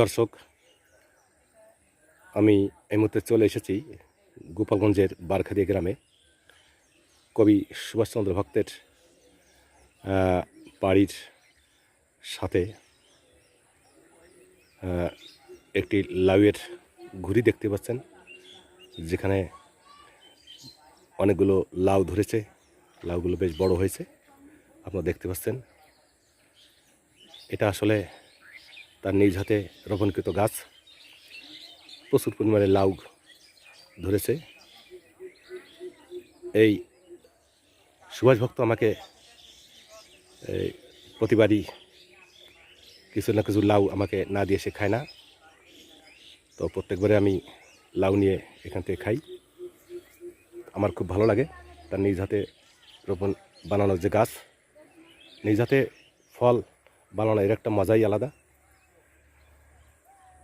দর্শক, আমি এই মুহূর্তে চলে এসেছি গোপালগঞ্জের বারখাদিয়া গ্রামে। কবি সুভাষচন্দ্র ভক্তের বাড়ির সাথে একটি লাউয়ের ঘুড়ি দেখতে পাচ্ছেন, যেখানে অনেকগুলো লাউ ধরেছে। লাউগুলো বেশ বড় হয়েছে, আপনারা দেখতে পাচ্ছেন। এটা আসলে তার নিজ হাতে রোপণকৃত গাছ। প্রচুর পরিমাণে লাউ ধরেছে। এই সুভাষ ভক্ত আমাকে প্রতিবারই কিছু না কিছু লাউ আমাকে না দিয়ে সে খায় না। তো প্রত্যেকবারে আমি লাউ নিয়ে এখান থেকে খাই। আমার খুব ভালো লাগে তার নিজ হাতে রোপণ বানানোর যে গাছ। নিজ হাতে ফল বানানো এর একটা মজাই আলাদা।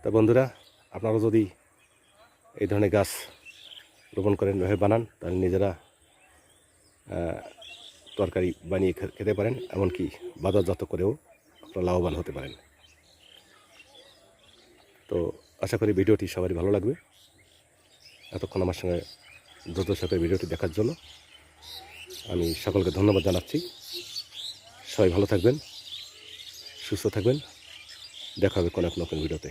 তা বন্ধুরা আপনারা যদি এই ধরনের গাছ রোপণ করেন এভাবে বানান, তাহলে নিজেরা তরকারি বানিয়ে খেতে পারেন, এমনকি বাজারজাত করেও আপনারা লাভবান হতে পারেন। তো আশা করি ভিডিওটি সবারই ভালো লাগবে। এতক্ষণ আমার সঙ্গে দ্রুত সাথে ভিডিওটি দেখার জন্য আমি সকলকে ধন্যবাদ জানাচ্ছি। সবাই ভালো থাকবেন, সুস্থ থাকবেন। দেখা হবে কোনো এক নতুন ভিডিওতে।